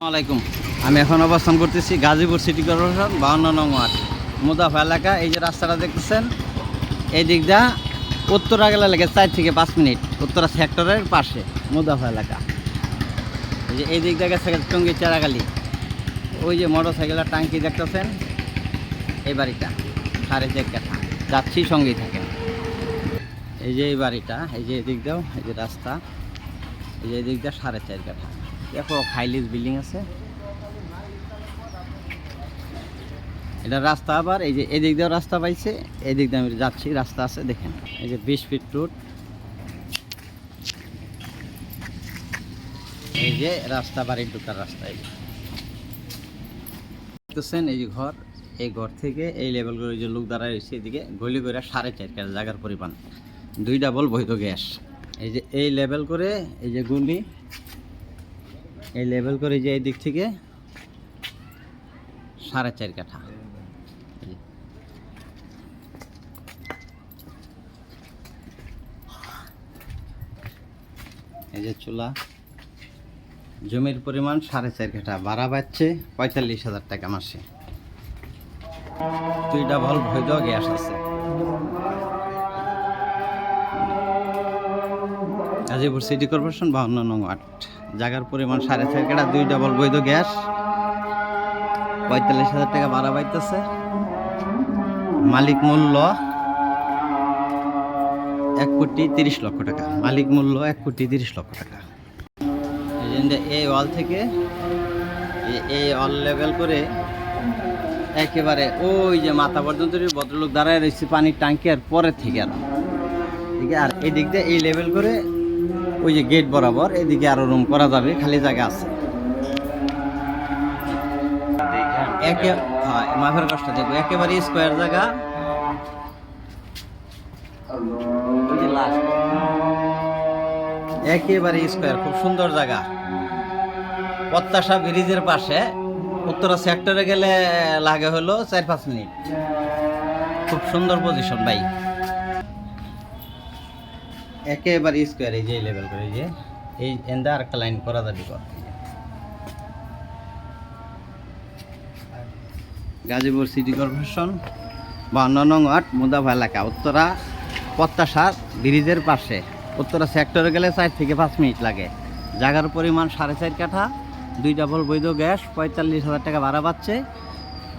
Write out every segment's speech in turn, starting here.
আসসালামাইকুম আমি এখন অবস্থান করতেছি গাজীপুর সিটি কর্পোরেশন বাউন্ন নং ওয়ার্ড মুদাফা এলাকা। এই যে রাস্তাটা দেখতেছেন, এই দিক দা উত্তরা গেলে লাগে চার থেকে পাঁচ মিনিট, উত্তরা সেক্টরের পাশে মুদাফা এলাকা। এই যে এই দিক দিয়ে গেছে টঙ্গি চেরাগালি। ওই যে মোটর সাইকেলের টাঙ্কি দেখতেছেন, এই বাড়িটা, সাড়ে চার কাঠা যাচ্ছি সঙ্গেই থাকেন এই যে এই বাড়িটা, এই যে এদিক দাও এই যে রাস্তা, এই যে এদিক দিয়ে সাড়ে চার কাঠা। দেখো হাইলিস বিল্ডিং আছে। এটা রাস্তা আবার, এই যে এদিক দিয়েও রাস্তা পাইছে, এদিক দিয়ে আমি যাচ্ছি, রাস্তা আছে, দেখেন, এই যে বিশ ফিট রুট এই যে রাস্তা, বাড়ির ঢোকার রাস্তা, এই। দেখতেছেন, এই যে ঘর, এই ঘর থেকে এই লেভেল করে যে লোক দাঁড়ায় রয়েছে, এদিকে গলি করে সাড়ে চার কাজ জায়গার পরিমাণ। দুই ডাবল বৈধ গ্যাস। এই যে এই লেভেল করে, এই যে গুলি এই লেভেল করে যে এই দিক থেকে সাড়ে চার কাঠা। এই যে। চুলা, জমির পরিমাণ সাড়ে চার কাঠা, ভাড়া পাচ্ছে পঁয়তাল্লিশ হাজার টাকা মাসে। দুই ডাবল বৈধ গ্যাস আছে। গাজীপুর সিটি কর্পোরেশন বাহান্ন নং আট জায়গার পরিমাণ সাড়ে চার কাটা দুই ডাবল বৈধ গ্যাস। পঁয়তাল্লিশ হাজার টাকা ভাড়া পাইতেছে। মালিক মূল্য এক কোটি তিরিশ লক্ষ টাকা। মালিক মূল্য এক কোটি তিরিশ লক্ষ টাকা। এই ওয়াল থেকে এই- অল লেভেল করে একেবারে ওই যে মাথা পর্যন্ত ভদ্রলোক দাঁড়ায় রয়েছে পানির ট্যাঙ্কি আর পরের থেকে আর। ঠিক আর এই দিক দিয়ে এই লেভেল করে ওই যে গেট বরাবর, এদিকে আরও রুম করা যাবে, খালি জায়গা আছে। একে হয় মাফের কষ্ট দেখব একেবারে স্কোয়ার জায়গা। একেবারে স্কোয়ার খুব সুন্দর জায়গা। প্রত্যাশা ব্রিজের পাশে, উত্তরা সেক্টরে গেলে, লাগে হলো চার পাঁচ মিনিট। খুব সুন্দর পজিশন ভাই। একেবারে স্কোয়ার এই যে লেভেল করে, এই যে, এই এন্দা আর একটা লাইন করা যাবে গাজীপুর সিটি কর্পোরেশন বান্ন নং ওয়ার্ড, মুদাফা এলাকা, উত্তরা প্রত্যাশার ব্রিজের পাশে। উত্তরা সেক্টরে গেলে চার থেকে পাঁচ মিনিট লাগে। জায়গার পরিমাণ সাড়ে চার কাঠা, দুই ডাবল বৈধ গ্যাস, পঁয়তাল্লিশ হাজার টাকা ভাড়া পাচ্ছে।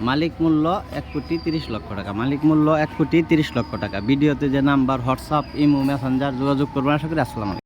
মালিক মূল্য এক কোটি তিরিশ লক্ষ টাকা। মালিক মূল্য এক কোটি তিরিশ লক্ষ টাকা। ভিডিওতে যে নাম্বার, হোয়াটসঅ্যাপ, ইমো, মেসেঞ্জার যোগাযোগ করবেন। আশা করি আসসালামু